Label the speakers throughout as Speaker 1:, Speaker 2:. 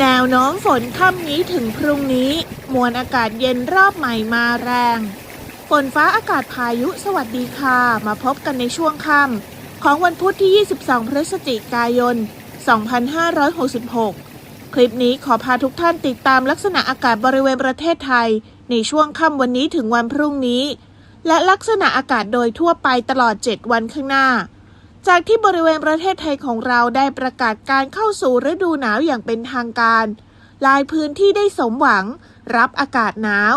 Speaker 1: แนวโน้มฝนค่ำนี้ถึงพรุ่งนี้ มวลอากาศเย็นรอบใหม่มาแรงฝนฟ้าอากาศพายุสวัสดีค่ะ มาพบกันในช่วงค่ำของวันพุธที่ 22 พฤศจิกายน 2566 คลิปนี้ขอพาทุกท่านติดตามลักษณะอากาศบริเวณประเทศไทย ในช่วงค่ำวันนี้ถึงวันพรุ่งนี้ และลักษณะอากาศโดยทั่วไปตลอด 7 วันข้างหน้า จากที่บริเวณประเทศไทยของเราได้ประกาศการเข้าสู่ฤดูหนาวอย่างเป็นทางการ หลายพื้นที่ได้สมหวัง รับอากาศหนาว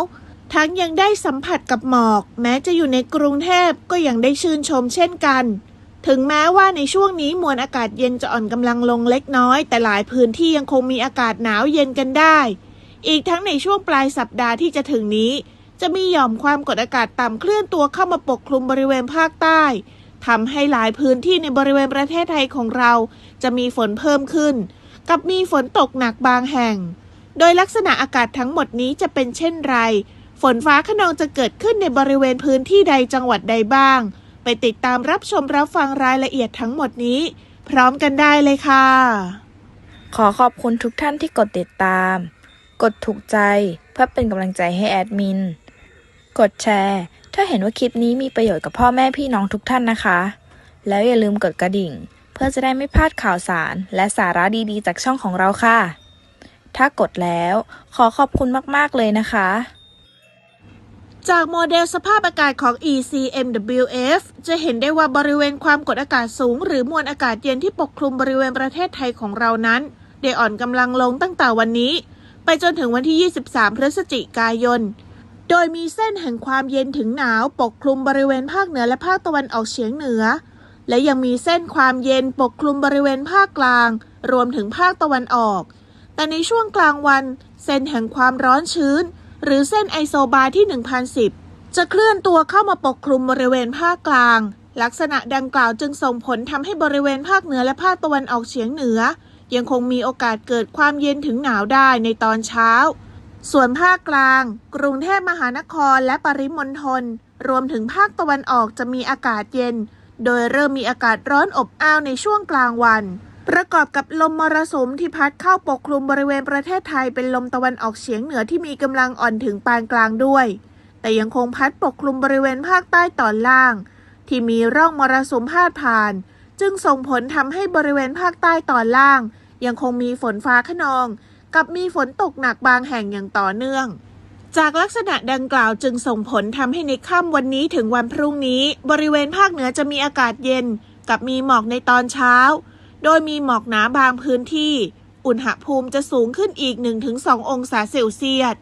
Speaker 1: ทั้งยังได้สัมผัสกับหมอก แม้จะอยู่ในกรุงเทพก็ยังได้ชื่นชมเช่นกัน ถึงแม้ว่าในช่วงนี้มวลอากาศเย็นจะอ่อนกำลังลงเล็กน้อย แต่หลายพื้นที่ยังคงมีอากาศหนาวเย็นกันได้ อีกทั้งในช่วงปลายสัปดาห์ที่จะถึงนี้ จะมีหย่อมความกดอากาศต่ำเคลื่อนตัวเข้ามาปกคลุมบริเวณภาคใต้ ทำให้หลายพื้นที่ในบริเวณประเทศไทยของเรา จะมีฝนเพิ่มขึ้น กับมีฝนตกหนักบางแห่ง โดยลักษณะอากาศทั้งหมดนี้จะเป็นเช่นไร ฝนฟ้าขนองจะเกิดขึ้นในบริเวณพื้นที่ใดจังหวัดใดบ้าง ไปติดตามรับชมรับฟังรายละเอียดทั้งหมดนี้ พร้อมกันได้เลยค่ะ
Speaker 2: ขอขอบคุณทุกท่านที่กดติดตาม กดถูกใจเพื่อเป็นกำลังใจให้แอดมิน กดแชร์ ถ้าเห็นว่าคลิปนี้มีประโยชน์กับพ่อแม่พี่น้องทุกท่านนะคะ แล้วอย่าลืมกดกระดิ่ง เพื่อจะได้ไม่พลาดข่าวสารและสาระดีๆ จากช่องของเราค่ะ ถ้ากดแล้วขอขอบคุณมากๆเลยนะคะ
Speaker 1: จากโมเดลสภาพอากาศของ ECMWF จะเห็นได้ว่าบริเวณความกดอากาศสูง หรือมวลอากาศเย็นที่ปกคลุมบริเวณประเทศไทยของเรานั้นได้อ่อนกำลังลงตั้งแต่วันนี้ ไปจนถึงวันที่ 23 พฤศจิกายน โดยมีเส้นแห่งความเย็นถึงหนาวปกคลุมบริเวณภาคเหนือและภาคตะวันออกเฉียงเหนือ และยังมีเส้นความเย็นปกคลุมบริเวณภาคกลาง รวมถึงภาคตะวันออก แต่ในช่วงกลางวัน เส้นแห่งความร้อนชื้น หรือเส้นไอโซบาที่ 1010 จะเคลื่อนตัวเข้ามาปกคลุมบริเวณภาคกลาง ลักษณะดังกล่าวจึงส่งผลทำให้บริเวณภาคเหนือและภาคตะวันออกเฉียงเหนือ ยังคงมีโอกาสเกิดความเย็นถึงหนาวได้ในตอนเช้า ส่วนภาคกลาง กรุงเทพมหานครและปริมณฑลรวมถึงภาคตะวันออกจะมีอากาศเย็น โดยเริ่มมีอากาศร้อนอบอ้าวในช่วงกลางวัน ประกอบกับลมมรสุมที่พัดเข้าปกคลุมบริเวณประเทศไทยเป็นลมตะวันออกเฉียงเหนือที่มีกำลังอ่อนถึงปานกลางด้วย แต่ยังคงพัดปกคลุมบริเวณภาคใต้ตอนล่าง ที่มีร่องมรสุมพาดผ่าน จึงส่งผลทำให้บริเวณภาคใต้ตอนล่าง ยังคงมีฝนฟ้าขนอง กับมีฝนตกหนักบางแห่งอย่างต่อเนื่อง จากลักษณะดังกล่าวจึงส่งผลทำให้ในค่ำวันนี้ถึงวันพรุ่งนี้ บริเวณภาคเหนือจะมีอากาศเย็น กับมีหมอกในตอนเช้า โดยมีหมอกหนาบางพื้นที่ อุณหภูมิจะสูงขึ้นอีก 1-2 องศาเซลเซียส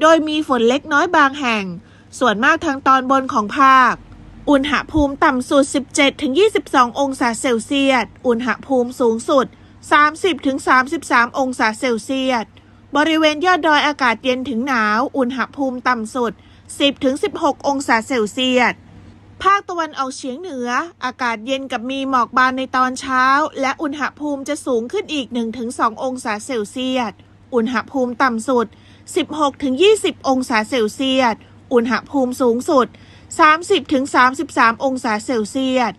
Speaker 1: โดยมีฝนเล็กน้อยบางแห่ง ส่วนมากทางตอนบนของภาคอุณหภูมิต่ำสุด 17-22 องศาเซลเซียส อุณหภูมิสูงสุด 30-33 องศาเซลเซียส บริเวณยอดดอยอากาศเย็นถึงหนาว อุณหภูมิต่ำสุด 10-16 องศาเซลเซียส ภาคตะวันออกเฉียงเหนือ อากาศเย็นกับมีหมอกบางในตอนเช้า และอุณหภูมิจะสูงขึ้นอีก 1-2 องศาเซลเซียส อุณหภูมิต่ำสุด 16-20 องศาเซลเซียส อุณหภูมิสูงสุด 30-33 องศาเซลเซียส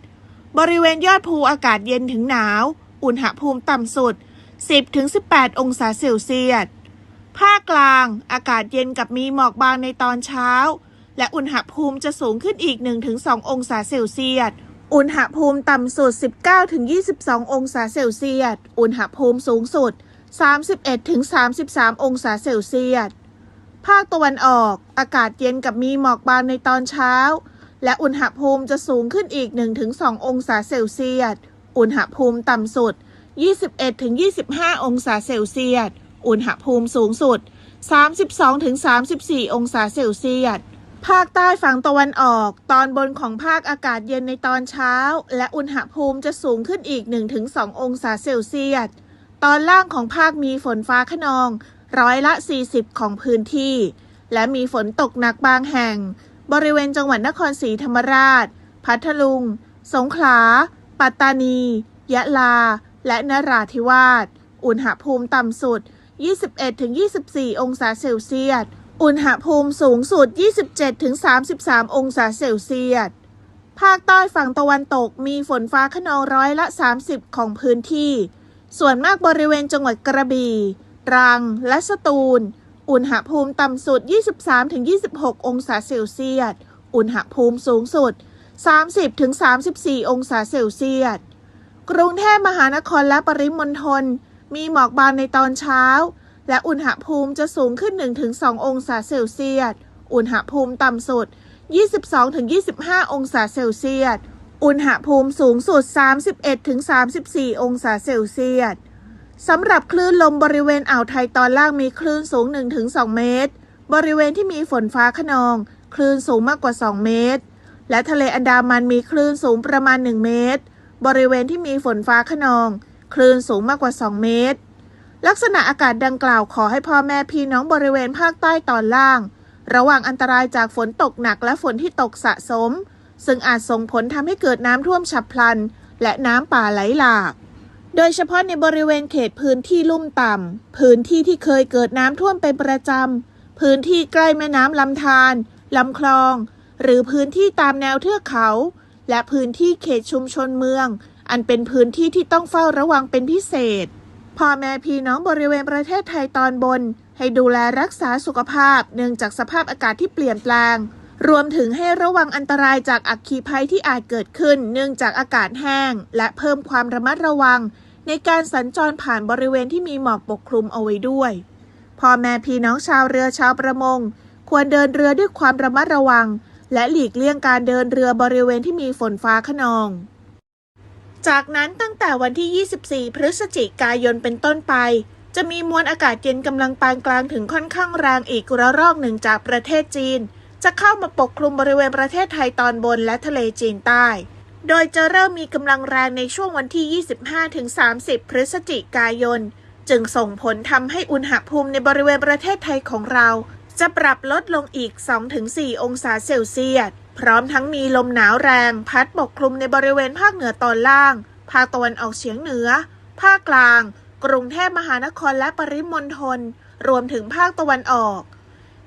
Speaker 1: บริเวณยอดภูอากาศเย็นถึงหนาว อุณหภูมิต่ำสุด 10-18 องศาเซลเซียส ภาคกลางอากาศเย็นกับมีหมอกบางในตอนเช้า และอุณหภูมิจะสูงขึ้นอีก 1-2 องศาเซลเซียส อุณหภูมิต่ำสุด 19-22 องศาเซลเซียส อุณหภูมิสูงสุด 31-33 องศาเซลเซียส ภาคตะวันออกอากาศเย็นกับมีหมอกบางในตอนเช้า และอุณหภูมิจะสูงขึ้นอีก 1-2 องศาเซลเซียส อุณหภูมิต่ำสุด 21-25 องศาเซลเซียส อุณหภูมิสูงสุด 32-34 องศาเซลเซียส ภาคใต้ฝั่งตะวันออก ตอนบนของภาคอากาศเย็นในตอนเช้า และอุณหภูมิจะสูงขึ้นอีก 1-2 องศาเซลเซียส ตอนล่างของภาคมีฝนฟ้าขนอง ร้อยละ 40 ของพื้นที่ และมีฝนตกหนักบางแห่ง บริเวณจังหวัดนครศรีธรรมราช พัทลุง สงขลา ปัตตานี ยะลา และนราธิวาส อุณหภูมิต่ำสุด 21-24 องศาเซลเซียส อุณหภูมิสูงสุด 27-33 องศาเซลเซียส ภาคใต้ฝั่งตะวันตกมีฝนฟ้าขนองร้อยละ 30 ของพื้นที่ ส่วนมากบริเวณจังหวัดกระบี่ตรัง และสตูล อุณหภูมิต่ำสุด 23-26 องศาเซลเซียส อุณหภูมิสูงสุด 30-34 องศาเซลเซียส กรุงเทพมหานครและปริมณฑลมีหมอกบางในตอนเช้า และอุณหภูมิจะสูงขึ้น 1-2 องศาเซลเซียส อุณหภูมิต่ำสุด 22-25 องศาเซลเซียส อุณหภูมิสูงสุด 31-34 องศาเซลเซียสสำหรับคลื่นลมบริเวณอ่าวไทยตอนล่างมีคลื่นสูง 1-2 เมตร บริเวณที่มีฝนฟ้าขนอง คลื่นสูงมากกว่า 2 เมตร และทะเลอันดามันมีคลื่นสูงประมาณ 1 เมตร บริเวณที่มีฝนฟ้าขนอง คลื่นสูงมากกว่า 2 เมตร ลักษณะอากาศดังกล่าวขอให้พ่อแม่พี่น้องบริเวณภาคใต้ตอนล่าง ระวังอันตรายจากฝนตกหนักและฝนที่ตกสะสม ซึ่งอาจส่งผลทำให้เกิดน้ำท่วมฉับพลัน และน้ำป่าไหลหลากโดยเฉพาะในบริเวณเขตพื้นที่ลุ่มต่ำ พื้นที่ที่เคยเกิดน้ำท่วมเป็นประจำ พื้นที่ใกล้แม่น้ำลำธารลำคลอง หรือพื้นที่ตามแนวเทือกเขา และพื้นที่เขตชุมชนเมือง อันเป็นพื้นที่ที่ต้องเฝ้าระวังเป็นพิเศษพ่อแม่พี่น้องบริเวณประเทศไทยตอนบน ให้ดูแลรักษาสุขภาพ เนื่องจากสภาพอากาศที่เปลี่ยนแปลง รวมถึงให้ระวังอันตรายจากอัคคีภัยที่อาจเกิดขึ้น เนื่องจากอากาศแห้ง และเพิ่มความระมัดระวัง ในการสัญจรผ่านบริเวณที่มีหมอกปกคลุมเอาไว้ด้วยพ่อแม่พี่น้องชาวเรือชาวประมง ควรเดินเรือด้วยความระมัดระวัง และหลีกเลี่ยงการเดินเรือบริเวณที่มีฝนฟ้าขนอง จากนั้นตั้งแต่วันที่ 24 พฤศจิกายนเป็นต้นไป จะมีมวลอากาศเย็นกำลังปานกลางถึงค่อนข้างแรงอีกระลอกหนึ่งจากประเทศจีน จะเข้ามาปกคลุมบริเวณประเทศไทยตอนบนและทะเลจีนใต้ โดยจะเริ่มมีกำลังแรงในช่วงวันที่ 25-30 พฤศจิกายน จึงส่งผลทำให้อุณหภูมิในบริเวณประเทศไทยของเรา จะปรับลดลงอีก 2-4 องศาเซลเซียส พร้อมทั้งมีลมหนาวแรง พัดปกคลุมในบริเวณภาคเหนือตอนล่าง ภาคตะวันออกเฉียงเหนือ ภาคกลาง กรุงเทพมหานครและปริมณฑล รวมถึงภาคตะวันออก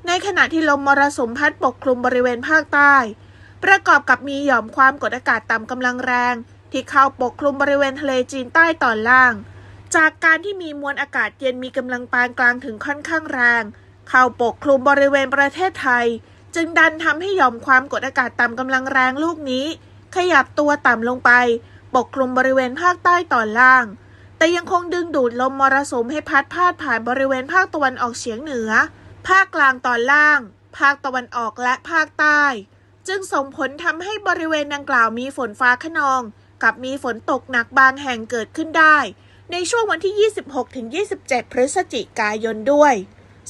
Speaker 1: ในขณะที่ลมมรสุมพัดปกคลุมบริเวณภาคใต้ ประกอบกับมีหย่อมความกดอากาศต่ำกำลังแรง ที่เข้าปกคลุมบริเวณทะเลจีนใต้ตอนล่าง จากการที่มีมวลอากาศเย็นมีกำลังปานกลางถึงค่อนข้างแรง เข้าปกคลุมบริเวณประเทศไทย จึงดันทำให้หย่อมความกดอากาศต่ำกำลังแรงลูกนี้ ขยับตัวต่ำลงไป ปกคลุมบริเวณภาคใต้ตอนล่าง แต่ยังคงดึงดูดลมมรสุมให้พัดพาดผ่านบริเวณภาคตะวันออกเฉียงเหนือ ภาคกลางตอนล่าง ภาคตะวันออกและภาคใต้ จึงส่งผลทำให้บริเวณดังกล่าวมีฝนฟ้าขนอง กับมีฝนตกหนักบางแห่งเกิดขึ้นได้ ในช่วงวันที่ 26-27 พฤศจิกายนด้วย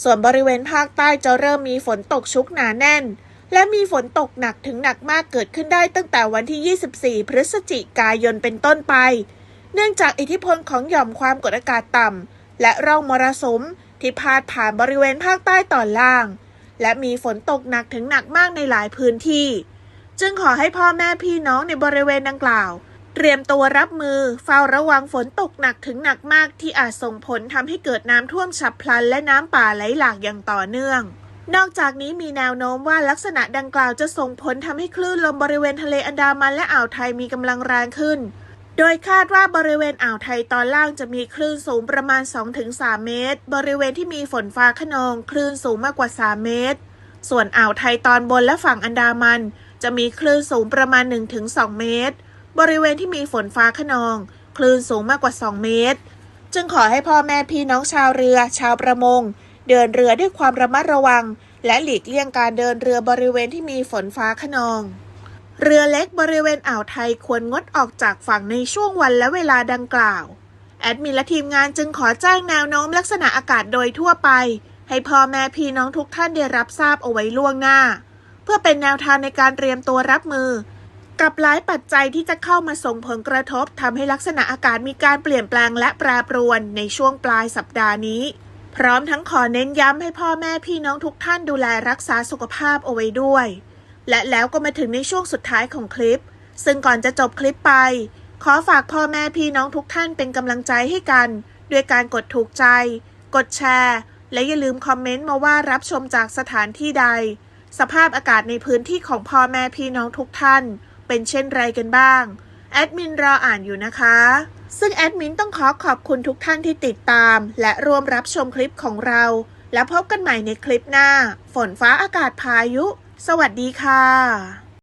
Speaker 1: ส่วนบริเวณภาคใต้จะเริ่มมีฝนตกชุกหนาแน่น และมีฝนตกหนักถึงหนักมากเกิดขึ้นได้ตั้งแต่วันที่ 24 พฤศจิกายนเป็นต้นไป เนื่องจากอิทธิพลของหย่อมความกดอากาศต่ำและร่องมรสุมที่พาดผ่านบริเวณภาคใต้ตอนล่าง และมีฝนตกหนักถึงหนักมากในหลายพื้นที่ จึงขอให้พ่อแม่พี่น้องในบริเวณดังกล่าว เตรียมตัวรับมือเฝ้าระวังฝนตกหนักถึงหนักมากที่อาจส่งผลทำให้เกิดน้ำท่วมฉับพลันและน้ำป่าไหลหลากอย่างต่อเนื่อง นอกจากนี้มีแนวโน้มว่าลักษณะดังกล่าวจะส่งผลทำให้คลื่นลมบริเวณทะเลอันดามันและอ่าวไทยมีกำลังแรงขึ้น โดยคาดว่าบริเวณอ่าวไทยตอนล่างจะมีคลื่นสูงประมาณ 2-3 เมตร บริเวณที่มีฝนฟ้าขนองคลื่นสูงมากกว่า 3 เมตร ส่วนอ่าวไทยตอนบนและฝั่งอันดามัน จะมีคลื่นสูงประมาณ 1-2 เมตร บริเวณที่มีฝนฟ้าขนอง คลื่นสูงมากกว่า 2 เมตร จึงขอให้พ่อแม่พี่น้องชาวเรือ ชาวประมง เดินเรือด้วยความระมัดระวัง และหลีกเลี่ยงการเดินเรือบริเวณที่มีฝนฟ้าขนอง เรือเล็กบริเวณอ่าวไทยควรงดออกจากฝั่งในช่วงวันและเวลาดังกล่าว แอดมินและทีมงานจึงขอแจ้งแนวโน้มลักษณะอากาศโดยทั่วไป ให้พ่อแม่พี่น้องทุกท่านได้รับทราบเอาไว้ล่วงหน้า เพื่อเป็นแนวทางในการเตรียมตัวรับมือ กับหลายปัจจัยที่จะเข้ามาส่งผลกระทบทำให้ลักษณะอากาศมีการเปลี่ยนแปลงและแปรปรวนในช่วงปลายสัปดาห์นี้ พร้อมทั้งขอเน้นย้ำให้พ่อแม่พี่น้องทุกท่านดูแลรักษาสุขภาพเอาไว้ด้วย และแล้วก็มาถึงในช่วงสุดท้ายของคลิป ซึ่งก่อนจะจบคลิปไป ขอฝากพ่อแม่พี่น้องทุกท่านเป็นกำลังใจให้กัน ด้วยการกดถูกใจ กดแชร์ และอย่าลืมคอมเมนต์มาว่ารับชมจากสถานที่ใด สภาพอากาศในพื้นที่ของพ่อแม่พี่น้องทุกท่าน เป็นเช่นไรกันบ้าง แอดมินรออ่านอยู่นะคะ ซึ่งแอดมินต้องขอขอบคุณทุกท่านที่ติดตาม และร่วมรับชมคลิปของเรา แล้วพบกันใหม่ในคลิปหน้า ฝนฟ้าอากาศพายุ สวัสดีค่ะ